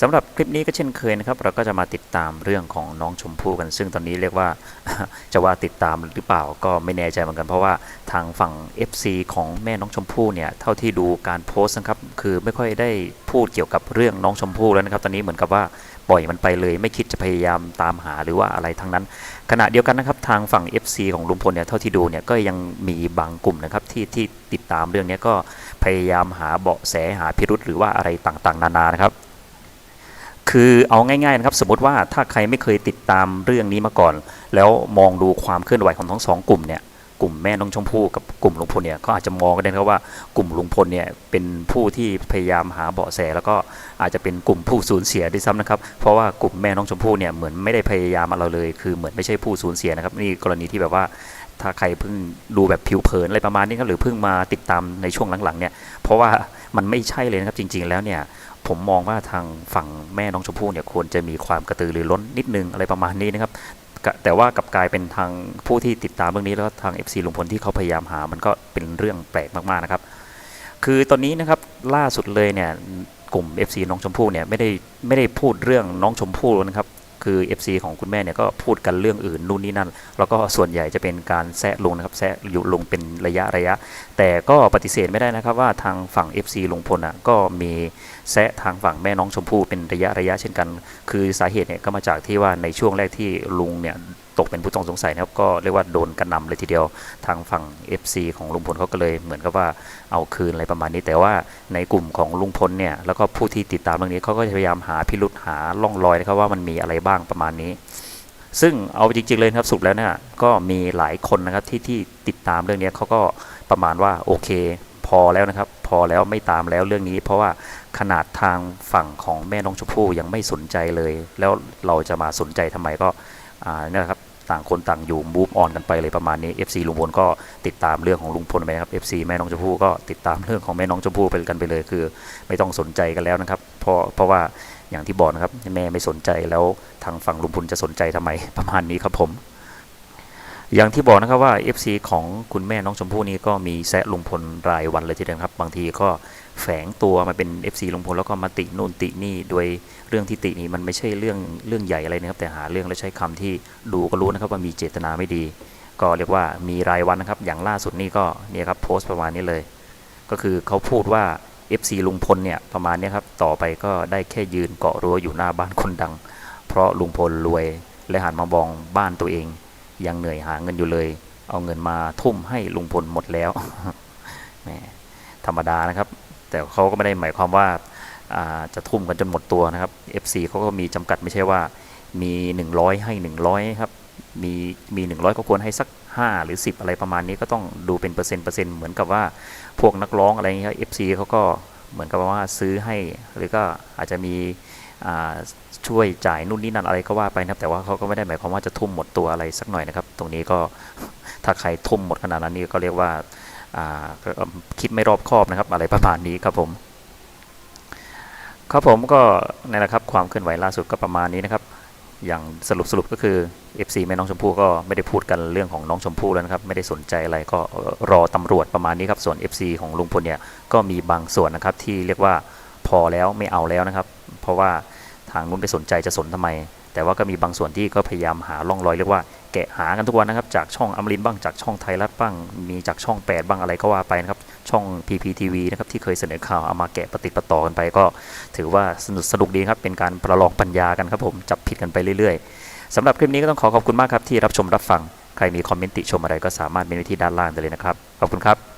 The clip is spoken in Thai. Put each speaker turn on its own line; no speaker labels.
สำหรับคลิปนี้ก็เช่นเคยนะครับ เราก็จะมาติดตามเรื่องของน้องชมพู่กัน ซึ่งตอนนี้เรียกว่าจะว่าติดตามหรือเปล่าก็ไม่แน่ใจเหมือนกัน เพราะว่าทางฝั่ง FC ของแม่น้องชมพู่เนี่ยเท่าที่ดูการโพสต์นะครับคือไม่ค่อยได้พูดเกี่ยวกับเรื่องน้องชมพู่แล้วนะครับ ตอนนี้เหมือนกับว่าปล่อยมันไปเลยไม่คิดจะพยายามตามหาหรือว่าอะไรทั้งนั้น ขณะเดียวกันนะครับทางฝั่ง FC ของลุงพลเนี่ยเท่าที่ดูเนี่ยก็ยังมีบางกลุ่มนะครับที่ที่ติดตามเรื่องนี้ก็พยายามหาเบาะแสหาพิรุษหรือว่าอะไรต่างๆ นานานะครับ คือเอาง่ายๆนะครับสมมติว่าถ้าใครไม่เคยติดตามเรื่องนี้มาก่อน แล้วมองดูความเคลื่อนไหวของทั้งสองกลุ่มเนี่ยกลุ่มแม่น้องชมพู่กับกลุ่มลุงพลเนี่ยก็อาจจะมองกันได้นะครับว่ากลุ่มลุงพลเนี่ยเป็นผู้ที่พยายามหาเบาะแส แล้วก็อาจจะเป็นกลุ่มผู้สูญเสียด้วยซ้ำนะครับ เพราะว่ากลุ่มแม่น้องชมพู่เนี่ยเหมือนไม่ได้พยายามอะไรเลย คือเหมือนไม่ใช่ผู้สูญเสียนะครับนี่กรณีที่แบบว่าถ้าใครเพิ่งดูแบบผิวเผินอะไรประมาณนี้ครับหรือเพิ่งมาติดตามในช่วงหลังๆเนี่ยเพราะว่า มันไม่ใช่เลยนะครับจริง ๆ แล้วเนี่ยผมมองว่าทางฝั่งแม่น้องชมพู่เนี่ยควรจะมีความกระตือรือร้นนิดนึงอะไรประมาณนี้นะครับแต่ว่ากับกลายเป็นทางผู้ที่ติดตามเรื่องนี้แล้วทาง FC ลุงพลที่เขาพยายามหา มันก็เป็นเรื่องแปลกมากๆนะครับ คือตอนนี้นะครับล่าสุดเลยเนี่ยกลุ่ม FC น้องชมพู่เนี่ยไม่ได้ไม่ได้พูดเรื่องน้องชมพู่นะครับ คือ FC ของคุณแม่เนี่ยก็พูดกันเรื่องอื่นนู่นนี่นั่น แล้วก็ส่วนใหญ่จะเป็นการแซะลงนะครับแซะอยู่ลงเป็นระยะระยะ แต่ก็ปฏิเสธไม่ได้นะครับว่าทางฝั่ง FC ลุงพลอะก็มีแซะทางฝั่งแม่น้องชมพู่เป็นระยะระยะเช่นกัน คือสาเหตุเนี่ยก็มาจากที่ว่าในช่วงแรกที่ลุงเนี่ย ตกเป็นผู้ต้องสงสัยนะครับก็เรียกว่าโดนกระหน่ำเลยทีเดียวทางฝั่ง FC ของลุงพลเขาก็เลยเหมือนกับว่าเอาคืนอะไรประมาณนี้ แต่ว่าในกลุ่มของลุงพลเนี่ยแล้วก็ผู้ที่ติดตามเรื่องนี้เขาก็พยายามหาพิรุษหาล่องรอยนะครับว่ามันมีอะไรบ้างประมาณนี้ ซึ่งเอาจริงๆเลยครับสุดแล้วเนี่ยก็มีหลายคนนะครับที่ที่ติดตามเรื่องนี้เขาก็ประมาณว่าโอเค พอแล้วนะครับ พอแล้วไม่ตามแล้วเรื่องนี้ เพราะว่าขนาดทางฝั่งของแม่น้องชมพู่ยังไม่สนใจเลย แล้วเราจะมาสนใจทำไมก็เนี่ยนะครับ ต่างคนต่างอยู่มูฟออนกันไปเลยประมาณนี้ FC ลุงพลก็ติดตามเรื่องของลุงพลไปครับ FC แม่น้องชมพู่ก็ติดตามเรื่องของแม่น้องชมพู่ไปกันไปเลย คือ ไม่ต้องสนใจกันแล้วนะครับ เพราะเพราะว่าอย่างที่บอกนะครับแม่ไม่สนใจแล้วทางฝั่งลุงพลจะสนใจทำไมประมาณนี้ครับผม อย่างที่บอกนะครับว่า FC ของคุณแม่น้องชมพู่นี่ก็มีแซะลุงพลรายวันเลยทีเดียวครับ บางทีก็แฝงตัวมาเป็น FC ลุงพลแล้วก็มาติโน่นตินี่โดยเรื่องที่ตินี้มันไม่ใช่เรื่องเรื่องใหญ่อะไรนะครับ แต่หาเรื่องและใช้คำที่ดูก็รู้นะครับว่ามีเจตนาไม่ดี ก็เรียกว่ามีรายวันนะครับ อย่างล่าสุดนี่ก็เนี่ยครับโพสต์ประมาณนี้เลย ก็คือเขาพูดว่า FC ลุงพลเนี่ยประมาณนี้ครับต่อไปก็ได้แค่ยืนเกาะรั้วอยู่หน้าบ้านคนดัง เพราะลุงพลรวยและหันมามองบ้านตัวเอง ยังเหนื่อยหาเงินอยู่เลย เอาเงินมาทุ่มให้ลุงพลหมดแล้วแหมธรรมดานะครับ แต่เขาก็ไม่ได้หมายความว่าาจะทุ่มกันจนหมดตัวนะครับ FC เขาก็มีจำกัดไม่ใช่ว่า มี 100 ให้ 100 ครับ มีมี 100 ก็ควรให้สัก 5 หรือ 10 อะไรประมาณนี้ก็ต้องดูเป็นเปอร์เซ็นต์เปอร์เซ็นต์เหมือนกับว่าพวกนักร้องอะไรเงี้ย FC เขาก็เหมือนกับว่าซื้อให้ หรือก็อาจจะมี ช่วยจ่ายนู่นนี่นั่นอะไรก็ว่าไปนะครับ แต่ว่าเขาก็ไม่ได้หมายความว่าจะทุ่มหมดตัวอะไรสักหน่อยนะครับ ตรงนี้ก็ถ้าใครทุ่มหมดขนาดนั้นนี่ก็เรียกว่าาคิดไม่รอบคอบนะครับ อะไรประมาณนี้ครับผมครับผมก็นี่นแหละครับความเคลื่อนไหวล่าสุดก็ประมาณนี้นะครับ อย่างสรุปสรุปก็คือ FC แม่น้องชมพู่ก็ไม่ได้พูดกันเรื่องของน้องชมพู่แล้วนะครับ ไม่ได้สนใจอะไรก็รอตำรวจประมาณนี้ครับส่วน FC ของลุงพลเนี่ยก็มีบางส่วนนะครับที่เรียกว่าพอแล้วไม่เอาแล้วนะครับ เพราะว่า ทางนู้นไปสนใจจะสนทำไม แต่ว่าก็มีบางส่วนที่ก็พยายามหาร่องรอยเรียกว่าแกะหากันทุกวันนะครับ จากช่องอมรินบ้างจากช่องไทยรัฐบ้าง มีจากช่อง 8 บ้างอะไรก็ว่าไปนะครับ ช่อง PPTV นะครับที่เคยเสนอข่าวเอามาแกะประติปต่อกันไป ก็ถือว่าสนุกสนุกดีครับเป็นการประลองปัญญากันครับผมจับผิดกันไปเรื่อยๆสำหรับคลิปนี้ก็ต้องขอขอบคุณมากครับที่รับชมรับฟังใครมีคอมเมนต์ติชมอะไรก็สามารถเมนไว้ที่ด้านล่างได้เลยนะครับขอบคุณครับ